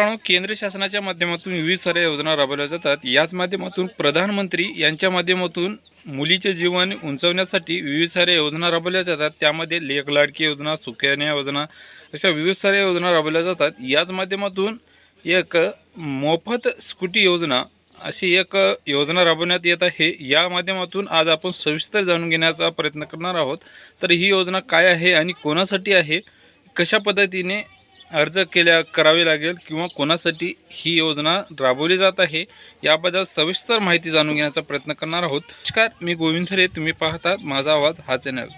मित्रांनो केंद्र शासनाच्या माध्यमातून विविध साऱ्या योजना राबवल्या जातात. याच माध्यमातून प्रधानमंत्री यांच्या माध्यमातून मुलीचे जीवन उंचवण्यासाठी विविध साऱ्या योजना राबवल्या जातात. त्यामध्ये लेख लाडकी योजना सुकन्या योजना अशा विविध साऱ्या योजना राबवल्या जातात. याच माध्यमातून एक मोफत स्कूटी योजना अशी एक योजना राबवण्यात येत आहे. या माध्यमातून आज आपण सविस्तर जाणून घेण्याचा प्रयत्न करणार आहोत. तर ही योजना काय आहे आणि कोणासाठी आहे? कशा पद्धतीने अर्ज केल्या करावे लागेल किंवा कोणासाठी ही योजना राबवली जात आहे याबद्दल सविस्तर माहिती जाणून घेण्याचा प्रयत्न करणार आहोत. नमस्कार मी गोविंद सरे तुम्ही पाहतात माझा आवाज हा चॅनल.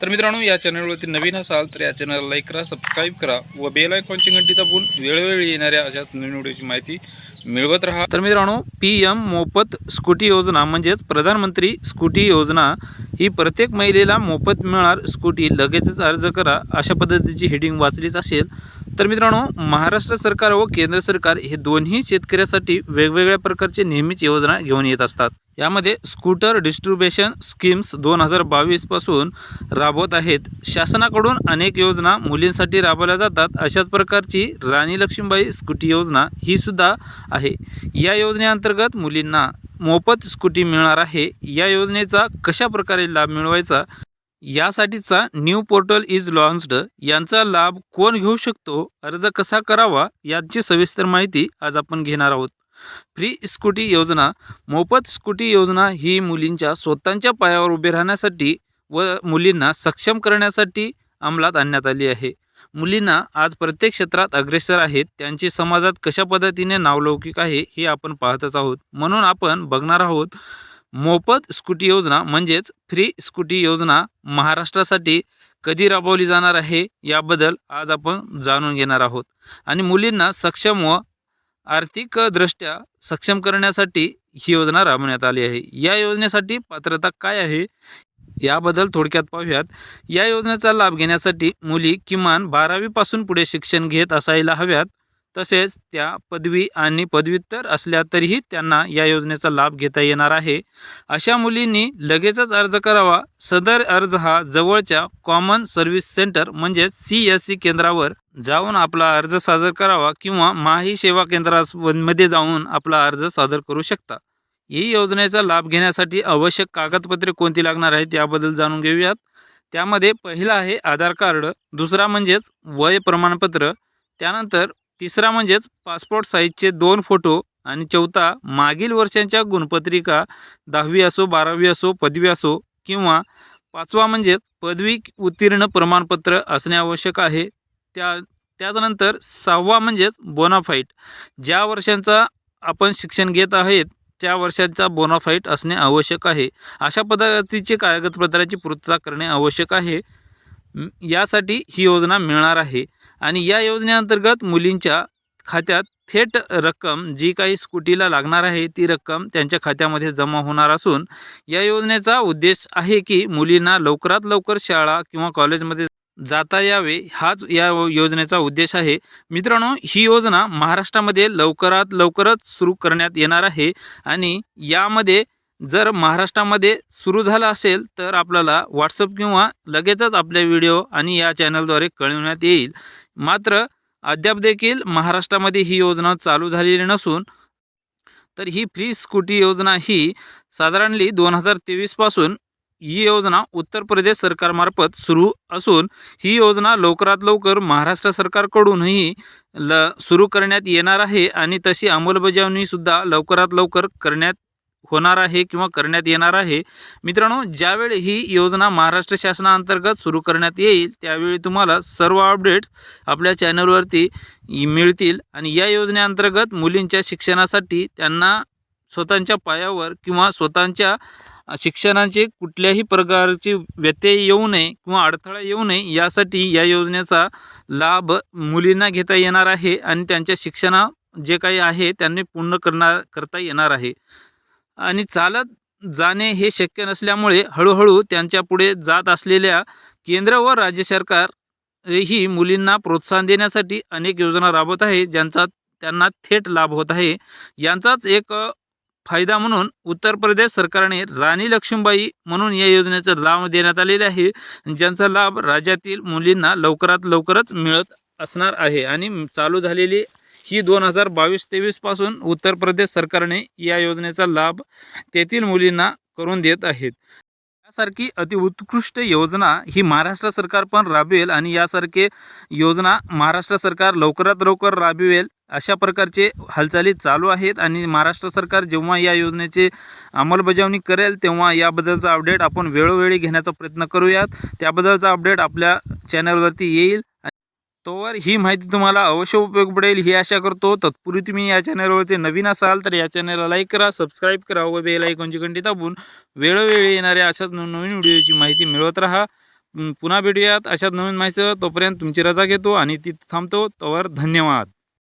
तर मित्रांनो या चॅनलवरती नवीन असाल तर या चॅनलला लाईक करा सबस्क्राईब करा व बेल आयकॉनची घंटी दाबून वेळोवेळी येणाऱ्या अशा नवीन व्हिडिओची माहिती मिळवत राहा. तर मित्रांनो पी एम मोफत स्कूटी योजना म्हणजेच प्रधानमंत्री स्कूटी योजना ही प्रत्येक महिलेला मोफत मिळणार स्कूटी लगेचच अर्ज करा अशा पद्धतीची हेडिंग वाचलीच असेल. तर मित्रांनो महाराष्ट्र सरकार व केंद्र सरकार हे दोन्ही शेतकऱ्यासाठी वेगवेगळ्या प्रकारचे नेहमीच योजना घेऊन येत असतात. यामध्ये स्कूटर डिस्ट्रीब्युशन स्कीम्स दोन हजार बावीसपासून राबवत आहेत. शासनाकडून अनेक योजना मुलींसाठी राबवल्या जातात. अशाच प्रकारची राणी लक्ष्मीबाई स्कूटी योजना ही सुद्धा आहे. या योजनेअंतर्गत मुलींना मोफत स्कूटी मिळणार आहे. या योजनेचा कशा प्रकारे लाभ मिळवायचा यासाठीचा न्यू पोर्टल इज लॉन्च्ड यांचा लाभ कोण घेऊ शकतो? अर्ज कसा करावा? याची सविस्तर माहिती आज आपण घेणार आहोत. फ्री स्कूटी योजना. मोफत स्कूटी योजना ही मुलींच्या स्वतःच्या पायावर उभे राहण्यासाठी व मुलींना सक्षम करण्यासाठी अंमलात आणण्यात आली आहे. मुलींना आज प्रत्येक क्षेत्रात अग्रेसर आहेत. त्यांची समाजात कशा पद्धतीने नावलौकिक आहे हे आपण पाहतच आहोत. म्हणून आपण बघणार आहोत. मोफत स्कूटी योजना म्हणजेच फ्री स्कूटी योजना महाराष्ट्रासाठी कधी राबवली जाणार आहे याबद्दल आज आपण जाणून घेणार आहोत. आणि मुलींना सक्षम व आर्थिकदृष्ट्या सक्षम करण्यासाठी ही योजना राबवण्यात आली आहे. या योजनेसाठी पात्रता काय आहे याबद्दल थोडक्यात पाहूयात. या योजनेचा लाभ घेण्यासाठी मुली किमान बारावीपासून पुढे शिक्षण घेत असायला हव्यात. तसेच त्या पदवी आणि पदव्युत्तर असल्या तरीही त्यांना या योजनेचा लाभ घेता येणार आहे. अशा मुलींनी लगेचच अर्ज करावा. सदर अर्ज हा जवळच्या common service centre C S C C केंद्रावर जाऊन आपला अर्ज सादर करावा किंवा माही सेवा केंद्रामध्ये जाऊन आपला अर्ज सादर करू शकता. ही योजनेचा लाभ घेण्यासाठी आवश्यक कागदपत्रे कोणती लागणार आहेत याबद्दल जाणून घेऊयात. त्यामध्ये पहिला आहे आधार कार्ड दुसरा म्हणजेच वय प्रमाणपत्र त्यानंतर तिसरा म्हणजेच पासपोर्ट साईजचे दोन फोटो आणि चौथा मागील वर्षांच्या गुणपत्रिका दहावी असो बारावी असो पदवी असो किंवा पाचवा म्हणजेच पदवी उत्तीर्ण प्रमाणपत्र असणे आवश्यक आहे. त्या त्याच्यानंतर सहावा म्हणजेच बोनाफाईट ज्या वर्षांचा आपण शिक्षण घेत आहेत त्या वर्षांचा बोनाफाईट असणे आवश्यक आहे. अशा पद्धतीचे कागदपत्राची पूर्तता करणे आवश्यक आहे. यासाठी ही योजना मिळणार आहे. आणि या योजनेअंतर्गत मुलींच्या खात्यात थेट रक्कम जी काही स्कूटीला लागणार आहे ती रक्कम त्यांच्या खात्यामध्ये जमा होणार असून या योजनेचा उद्देश आहे की मुलींना लवकरात लवकर शाळा किंवा कॉलेजमध्ये जाता यावे हाच या योजनेचा उद्देश आहे. मित्रांनो ही योजना महाराष्ट्रामध्ये लवकरात लवकरच सुरू करण्यात येणार आहे आणि यामध्ये जर महाराष्ट्रामध्ये सुरू झालं असेल तर आपल्याला व्हॉट्सअप किंवा लगेचच आपले व्हिडिओ आणि या चॅनलद्वारे कळवण्यात येईल. मात्र अद्याप देखील महाराष्ट्रामध्ये ही योजना चालू झालेली नसून तर ही फ्री स्कूटी योजना ही साधारणली दोन हजार तेवीसपासून ही योजना उत्तर प्रदेश सरकारमार्फत सुरू असून ही योजना लवकरात लवकर महाराष्ट्र सरकारकडूनही ल सुरू करण्यात येणार आहे आणि तशी अंमलबजावणीसुद्धा लवकरात लवकर करण्यात होणार आहे किंवा करण्यात येणार आहे. मित्रांनो ज्यावेळी ही योजना महाराष्ट्र शासनाअंतर्गत सुरू करण्यात येईल त्यावेळी तुम्हाला सर्व अपडेट्स आपल्या चॅनलवरती मिळतील आणि या योजनेअंतर्गत मुलींच्या शिक्षणासाठी त्यांना स्वतःच्या पायावर किंवा स्वतःच्या शिक्षणाचे कुठल्याही प्रकारची व्यत्यय येऊ नये किंवा अडथळा येऊ नये यासाठी या योजनेचा लाभ मुलींना घेता येणार आहे आणि त्यांच्या शिक्षणा जे काही आहे त्यांनी पूर्ण करणार करता येणार आहे. आणि चालत जाणे हे शक्य नसल्यामुळे हळूहळू त्यांच्या पुढे जात असलेल्या केंद्र व राज्य सरकार ही मुलींना प्रोत्साहन देण्यासाठी अनेक योजना राबवत आहे ज्यांचा त्यांना थेट लाभ होत आहे. यांचाच एक फायदा म्हणून उत्तर प्रदेश सरकारने राणी लक्ष्मीबाई म्हणून या योजनेचा लाभ देण्यात आलेला आहे. ज्यांचा लाभ राज्यातील मुलींना लवकरात लवकरच मिळत असणार आहे. आणि चालू झालेली ही दोन हजार बावीस तेवीसपासून उत्तर प्रदेश सरकारने या योजनेचा लाभ तेथील मुलींना करून देत आहेत. यासारखी अतिउत्कृष्ट योजना ही महाराष्ट्र सरकार पण राबवेल आणि यासारखे योजना महाराष्ट्र सरकार लवकरात लवकर राबवेल अशा प्रकारचे हालचाली चालू आहेत आणि महाराष्ट्र सरकार जेव्हा या योजनेचे अंमलबजावणी करेल तेव्हा याबद्दलचा अपडेट आपण वेळोवेळी घेण्याचा प्रयत्न करूयात. त्याबद्दलचा अपडेट आपल्या चॅनलवरती येईल. तोवर ही माहिती तुम्हाला अवश्य उपयोग पडेल ही आशा करतो. तत्पूर्वी तुम्ही या चॅनलवरती नवीन असाल तर या चॅनलला लाईक करा सबस्क्राईब करा व बेल आयकॉनची घंटी दाबून वेळोवेळी येणाऱ्या अशाच नवीन व्हिडिओची माहिती मिळवत राहा. पुन्हा भेटूयात अशाच नवीन माहिती तोपर्यंत तुमची रजा घेतो आणि ती थांबतो. तोवर धन्यवाद.